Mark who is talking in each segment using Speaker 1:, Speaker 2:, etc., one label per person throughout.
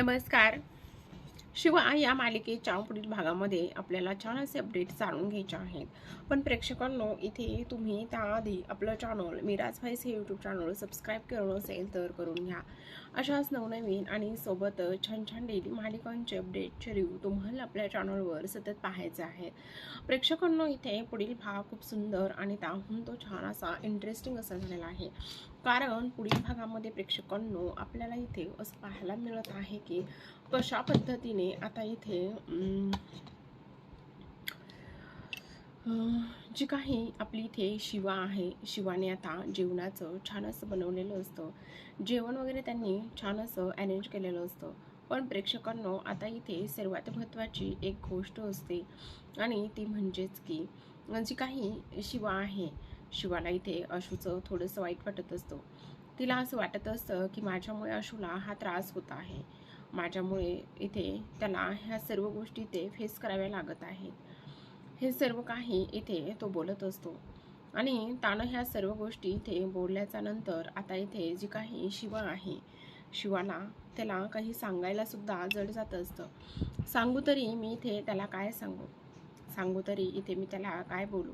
Speaker 1: नमस्कार. शिवा या मालिकेच्या पुढील भागामध्ये आपल्याला छान असे अपडेट जाणून घ्यायचे आहेत. पण प्रेक्षकांनो इथे तुम्ही त्याआधी आपलं चॅनल मिराज व्हाईस हे यूट्यूब चॅनल सबस्क्राईब केलं नसेल तर करून घ्या. अशाच नवनवीन आणि सोबत छान छान डेली मालिकांचे अपडेटचे रिव्ह्यू तुम्हाला आपल्या चॅनलवर सतत पाहायचे आहेत. प्रेक्षकांनो इथे पुढील भाग खूप सुंदर आणि त्याहून तो छान असा इंटरेस्टिंग असा झालेला आहे. कारण पुढील भागामध्ये प्रेक्षकांनो आपल्याला इथे असं पाहायला मिळत आहे की कशा पद्धतीने आता इथे जी काही आपली इथे शिवा आहे शिवाने आता जेवणाचं छान असं बनवलेलं असतं. जेवण वगैरे त्यांनी छान असं अरेंज केलेलं असतं. पण प्रेक्षकांनो आता इथे सर्वात महत्त्वाची एक गोष्ट असते आणि ती म्हणजेच की जी काही शिवा आहे शिवाला इथे अशूचं थोडंसं वाईट वाटत असतं. तिला असं वाटत असतं की माझ्यामुळे अशूला हा त्रास होत आहे. माझ्यामुळे इथे त्याला ह्या सर्व गोष्टी ते फेस कराव्या लागत आहेत. हे सर्व काही इथे तो बोलत असतो. आणि तानं ह्या सर्व गोष्टी इथे बोलल्याच्या नंतर आता इथे जी काही शिवा आहे शिवाला त्याला काही सांगायला सुद्धा जड जात असतं. सांगू तरी मी इथे त्याला काय सांगू? सांगू तरी इथे मी त्याला काय बोलू?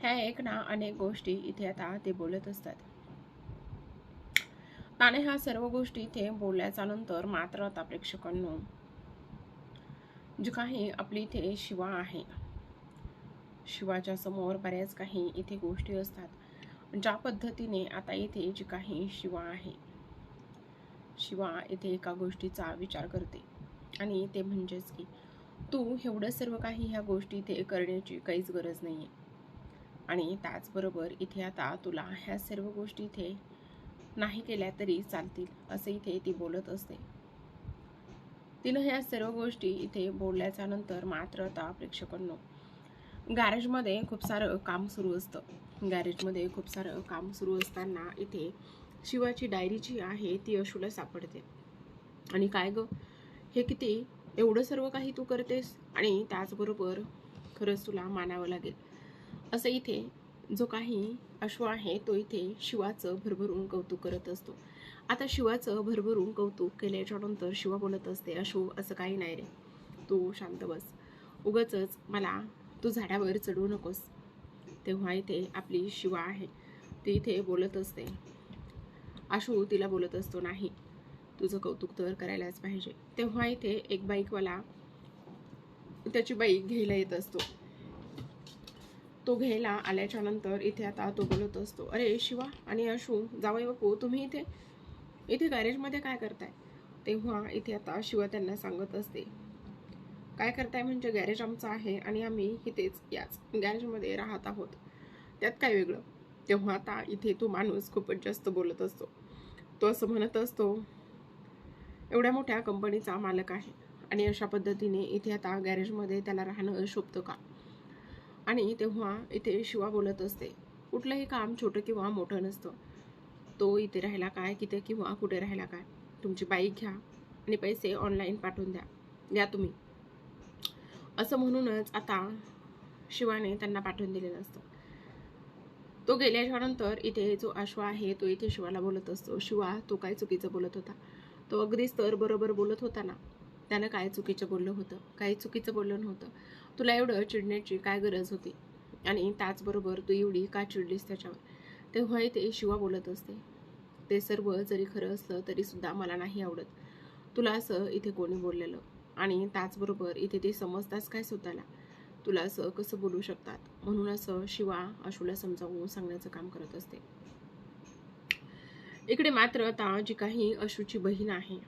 Speaker 1: ह्या एक ना अनेक गोष्टी इथे आता ते बोलत असतात. त्याने ह्या सर्व गोष्टी इथे बोलल्याच्या नंतर मात्र आता प्रेक्षकांनो जी काही आपली इथे शिवा आहे शिवाच्या समोर बऱ्याच काही इथे गोष्टी असतात. ज्या पद्धतीने आता इथे जी काही शिवा आहे शिवा इथे एका गोष्टीचा विचार करते. आणि ते म्हणजेच की तू एवढं सर्व काही ह्या गोष्टी इथे करण्याची काहीच गरज नाही आहे आणि त्याचबरोबर इथे आता तुला ह्या सर्व गोष्टी इथे नाही केल्या तरी चालतील असं इथे ती बोलत असते. तिनं ह्या सर्व गोष्टी इथे बोलल्याच्या नंतर मात्र आता प्रेक्षकांनो गॅरेजमध्ये खूप सारं काम सुरू असतं. गॅरेजमध्ये खूप सारं काम सुरू असताना इथे शिवाची डायरी जी आहे ती अशूला सापडते. आणि काय ग? हे किती? एवढं सर्व काही तू करतेस? आणि त्याचबरोबर खरंच तुला मानावं लागेल. असं इथे जो काही अश्व आहे तो इथे शिवाचं भरभरून कौतुक करत असतो. आता शिवाचं भरभरून कौतुक केल्याच्यानंतर शिवा बोलत असते अशू असं काही नाही रे. तू शांत बस. उगच मला तू झाडावर चढू नकोस. तेव्हा इथे आपली शिवा आहे. ती इथे बोलत असते. आशू तिला बोलत असतो नाही तुझं कौतुक तर करायलाच पाहिजे. तेव्हा इथे एक बाईकवाला त्याची बाईक घ्यायला येत असतो. तो घ्यायला आल्याच्यानंतर इथे आता तो बोलत असतो अरे शिवा आणि अशू जावई बापू तुम्ही इथे इथे गॅरेजमध्ये काय करताय? तेव्हा इथे आता शिवा त्यांना सांगत असते काय करताय म्हणजे गॅरेज आमचं आहे आणि आम्ही इथेच याच गॅरेजमध्ये राहत आहोत. त्यात काय वेगळं? तेव्हा आता इथे तो माणूस खूपच जास्त बोलत असतो. तो असं म्हणत असतो एवढ्या मोठ्या कंपनीचा मालक आहे आणि अशा पद्धतीने इथे आता गॅरेजमध्ये त्याला राहणं शोभतं का? आणि तेव्हा इथे शिवा बोलत असते कुठलंही काम छोटं किंवा मोठं नसतं. तो इथे राहिला काय किती किंवा कुठे राहिला काय? तुमची बाईक घ्या आणि पैसे ऑनलाईन पाठवून द्या. द्या तुम्ही. असं म्हणूनच आता शिवाने त्यांना पाठवून दिलेलं असतं. तो गेल्याच्यानंतर इथे जो आश्वा आहे तो इथे शिवाला बोलत असतो. शिवा तो काय चुकीचं बोलत होता? तो अगदीच तर बरोबर बोलत होता ना त्यानं काय चुकीचं बोललं होतं? काही चुकीचं बोललं नव्हतं. तुला एवढं चिडण्याची काय गरज होती? आणि त्याचबरोबर तू एवढी का चिडलीस त्याच्यावर? तेव्हा इथे शिवा बोलत असते. ते सर्व जरी खरं असलं तरीसुद्धा मला नाही आवडत. तुला असं इथे कोणी बोललेलं. आणि त्याचबरोबर इथे ते समजताच काय स्वतःला? तुला असं कसं बोलू शकतात? म्हणून असं शिवा आशूला समजावून सांगण्याचं काम करत असते. इकडे मात्र आता जी काही अशूची बहीण आहे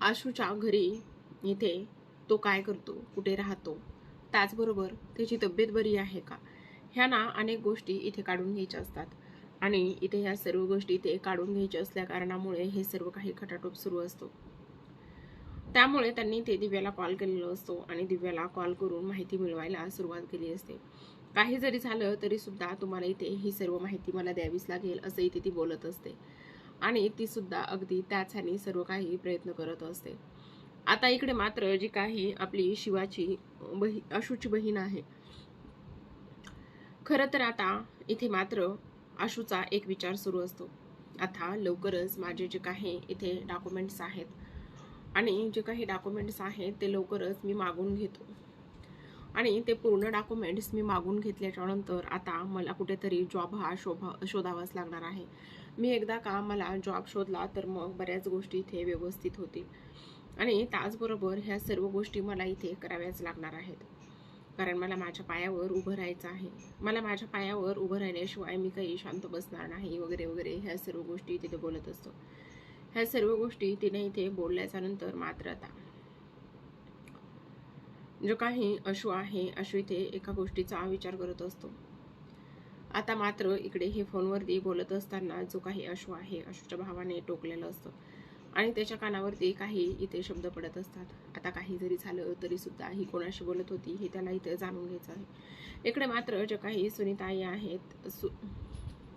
Speaker 1: आशूच्या घरी इथे तो काय करतो? कुठे राहतो? त्याचबरोबर त्याची तब्येत बरी आहे का? ह्या ना अनेक गोष्टी इथे काढून घ्यायच्या असतात. आणि इथे ह्या सर्व गोष्टी इथे काढून घ्यायच्या असल्या कारणामुळे हे सर्व काही खटाटोप सुरू असतो. त्यामुळे त्यांनी ते दिव्याला कॉल केलेला असतो आणि दिव्याला कॉल करून माहिती मिळवायला सुरुवात केली असते. काही जरी झालं तरी सुद्धा तुम्हाला इथे ही सर्व माहिती मला द्यावीच लागेल असं इथे ती बोलत असते. आणि ती सुद्धा अगदी त्याच ह्यानी सर्व काही प्रयत्न करत असते. आता इकडे मात्र जी काही आपली शिवाची बही अशूची बहीण आहे. खरं तर आता इथे मात्र आशूचा एक विचार सुरू असतो. आता लवकरच माझे जे काही इथे डॉक्युमेंट्स आहेत आणि जे काही डॉक्युमेंट्स आहेत ते लवकरच मी मागून घेतो. आणि ते पूर्ण डॉक्युमेंट्स मी मागून घेतल्याच्यानंतर आता मला कुठेतरी जॉब हा शोभा शोधावाच लागणार आहे. मी एकदा का मला जॉब शोधला तर मग बऱ्याच गोष्टी इथे व्यवस्थित होतील. आणि त्याचबरोबर ह्या सर्व गोष्टी मला इथे कराव्याच लागणार आहेत. कारण मला माझ्या पायावर उभं राहायचं आहे. मला माझ्या पायावर उभं राहिल्याशिवाय मी काही शांत बसणार नाही वगैरे वगैरे ह्या सर्व गोष्टी तिथे बोलत असतो. ह्या सर्व गोष्टी तिने इथे बोलल्याच्या नंतर मात्र आता जो काही अशू आहे अशू इथे एका गोष्टीचा विचार करत असतो. आता मात्र इकडे हे फोनवरती बोलत असताना जो काही अशू आहे अशूच्या भावाने टोकलेलं असतं. आणि त्याच्या कानावरती काही इथे शब्द पडत असतात. आता काही जरी झालं तरी सुद्धा ही कोणाशी बोलत होती हे त्याला इथे जाणून घ्यायचं आहे. इकडे मात्र जे काही सुनीताई आहेत सु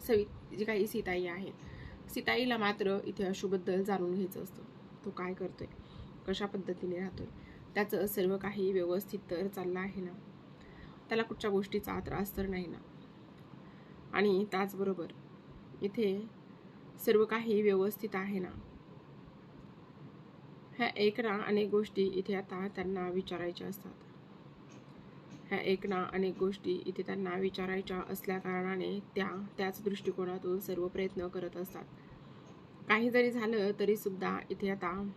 Speaker 1: सवि जी काही सीताई आहेत सीताईला मात्र इथे अशूबद्दल जाणून घ्यायचं असतं. तो काय करतोय? कशा पद्धतीने राहतोय? त्याचं सर्व काही व्यवस्थित तर चाललं आहे ना? त्याला कुठच्या गोष्टीचा त्रास तर नाही ना? आणि त्याचबरोबर इथे सर्व काही व्यवस्थित आहे ना? ह्या एक ना अनेक गोष्टी इथे आता त्यांना विचारायच्या असतात. ह्या एक ना अनेक गोष्टी इथे त्यांना विचारायच्या असल्या कारणाने त्या त्याच दृष्टिकोनातून सर्व प्रयत्न करत असतात. काही जरी झालं तरी सुद्धा इथे आता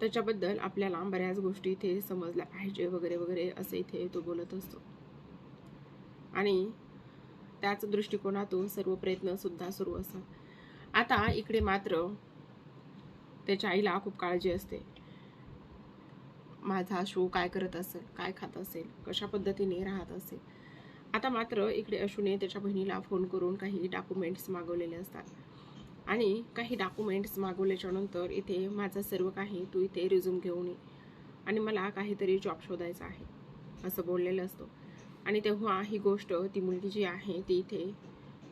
Speaker 1: त्याच्याबद्दल आपल्याला बऱ्याच गोष्टी इथे समजल्या पाहिजे वगैरे वगैरे असे इथे तो बोलत असतो. आणि त्याच दृष्टिकोनातून सर्व प्रयत्न सुद्धा सुरू असतात. आता इकडे मात्र त्याच्या आईला खूप काळजी असते. माझा शो काय करत असेल काय खात असेल कशा पद्धतीने राहत असेल. आता मात्र इकडे अशूने त्याच्या बहिणीला फोन करून काही डॉक्युमेंट्स मागवलेले असतात. आणि काही डॉक्युमेंट्स मागवल्याच्या नंतर इथे माझं सर्व काही तू इथे रिझ्यूम घेऊन ये. आणि मला काहीतरी जॉब शोधायचा आहे असं बोललेलं असतो. आणि तेव्हा ही गोष्ट ती मुलगी जी आहे ती इथे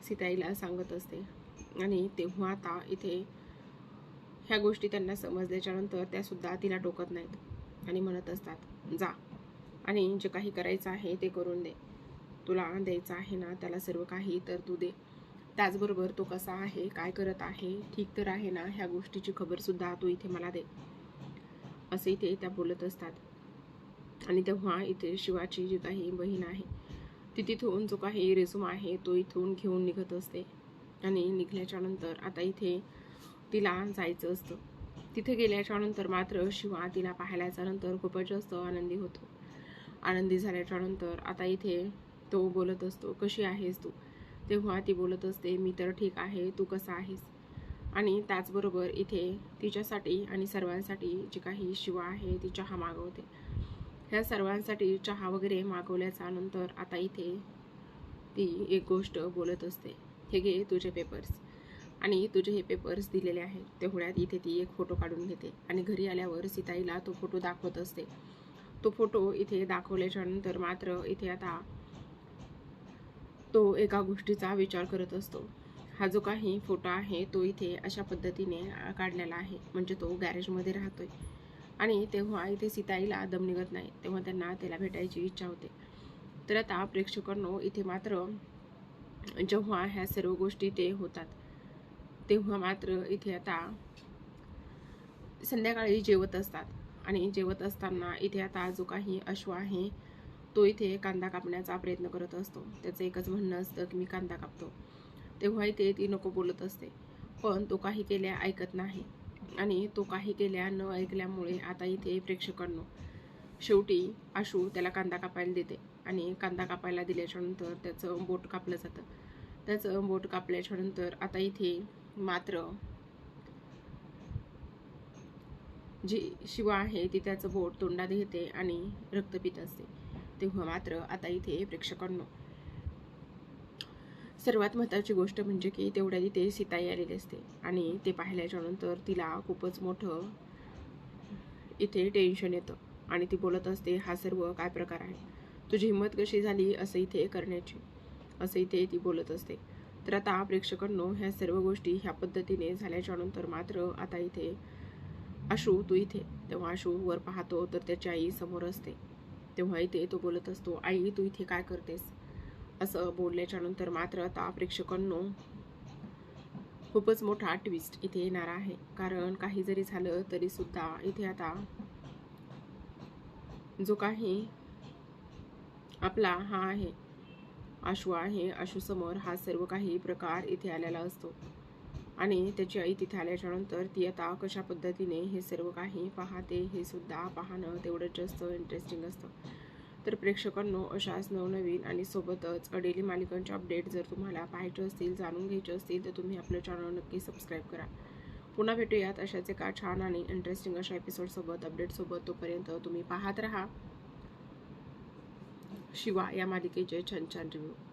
Speaker 1: सीताईला सांगत असते. आणि तेव्हा आता इथे ह्या गोष्टी त्यांना समजल्याच्यानंतर त्यासुद्धा तिला टोकत नाहीत. आणि म्हणत असतात जा आणि जे काही करायचं आहे ते करून दे. तुला द्यायचं आहे ना त्याला सर्व काही तर तू दे. त्याचबरोबर तो कसा आहे काय करत आहे ठीक तर आहे ना ह्या गोष्टीची खबरसुद्धा तू इथे मला दे. असे इथे त्या बोलत असतात. आणि तेव्हा इथे शिवाची जी काही बहीण आहे ती तिथून जो काही रेझूम आहे तो इथून घेऊन निघत असते. आणि निघल्याच्या नंतर आता इथे तिला जायचं असतं. तिथे गेल्याच्यानंतर मात्र शिवा तिला पाहिल्याच्या नंतर खूपच जास्त आनंदी होतो. आनंदी झाल्याच्यानंतर आता इथे तो बोलत असतो कशी आहेस तू? तेव्हा ती बोलत असते मी तर ठीक आहे तू कसा आहेस? आणि त्याचबरोबर इथे तिच्यासाठी आणि सर्वांसाठी जी काही शिवा आहे ती चहा मागवते. ह्या सर्वांसाठी चहा वगैरे मागवल्याच्या नंतर आता इथे ती एक गोष्ट बोलत असते. हे घे तुझे पेपर्स आणि तुझे हे पेपर्स दिलेले आहेत तेवढ्यात इथे ती एक फोटो काढून घेते. आणि घरी आल्यावर सीताईला तो फोटो दाखवत असते. तो फोटो इथे दाखवल्याच्या नंतर मात्र इथे आता तो एका गोष्टीचा विचार करत असतो. हा जो काही फोटो आहे तो इथे अशा पद्धतीने काढलेला आहे. म्हणजे तो गॅरेजमध्ये राहतोय. आणि तेव्हा इथे सीताईला दम निघत नाही. तेव्हा त्यांना त्याला भेटायची इच्छा होते. तर आता प्रेक्षकांनो इथे मात्र जेव्हा ह्या सर्व गोष्टी ते होतात तेव्हा मात्र इथे आता संध्याकाळी जेवत असतात. आणि जेवत असताना इथे आता जो काही अश्व आहे तो इथे कांदा कापण्याचा प्रयत्न करत असतो. त्याचं एकच म्हणणं असतं की मी कांदा कापतो. तेव्हा इथे ती नको बोलत असते. पण तो काही केल्या ऐकत नाही. आणि तो काही केल्या न ऐकल्यामुळे आता इथे प्रेक्षकांनो शेवटी आशू त्याला कांदा कापायला देते. आणि कांदा कापायला दिल्याच्यानंतर त्याचं बोट कापलं जातं. त्याचं बोट कापल्याच्यानंतर आता इथे मात्र जी शिवा आहे ती त्याचं बोट तोंडात घेते आणि रक्त पित असते. तेव्हा मात्र आता इथे प्रेक्षकांनो सर्वात महत्त्वाची गोष्ट म्हणजे की तेवढ्या तिथे सीताई आलेली असते आणि ते पाहिल्याच्या नंतर तिला खूपच मोठं इथे टेन्शन येतं आणि ती बोलत असते हा सर्व काय प्रकार आहे? तुझी हिंमत कशी झाली असं इथे करण्याची? असं इथे ती बोलत असते. तर आता प्रेक्षकांनो ह्या सर्व गोष्टी ह्या पद्धतीने झाल्याच्यानंतर मात्र आता इथे आशू तू इथे तेव्हा आशू वर पाहतो तर त्याची आई समोर असते. तेव्हा इथे तो बोलत असतो आई तू इथे काय करतेस? असं बोलल्याच्या नंतर मात्र आता प्रेक्षकांनो खूपच मोठा ट्विस्ट इथे येणार आहे. कारण काही जरी झालं तरी सुद्धा इथे आता जो काही आपला हा आहे आशू आहे आशूसमोर हा सर्व काही प्रकार इथे आलेला असतो. आणि त्याची आई तिथे आल्याच्यानंतर ती आता कशा पद्धतीने हे सर्व काही पाहते हे सुद्धा पाहणं तेवढंच जास्त इंटरेस्टिंग असतं. तर प्रेक्षकांनो अशाच नवनवीन आणि सोबतच अडेली मालिकांचे अपडेट जर तुम्हाला पाहायचे असतील जाणून घ्यायचे असतील तर तुम्ही आपलं चॅनल नक्की सबस्क्राईब करा. पुन्हा भेटूयात अशाच एका छान आणि इंटरेस्टिंग अशा एपिसोडसोबत अपडेटसोबत तोपर्यंत तुम्ही पाहत राहा. शिवा या मालिकेचे छान छान रिव्ह्यू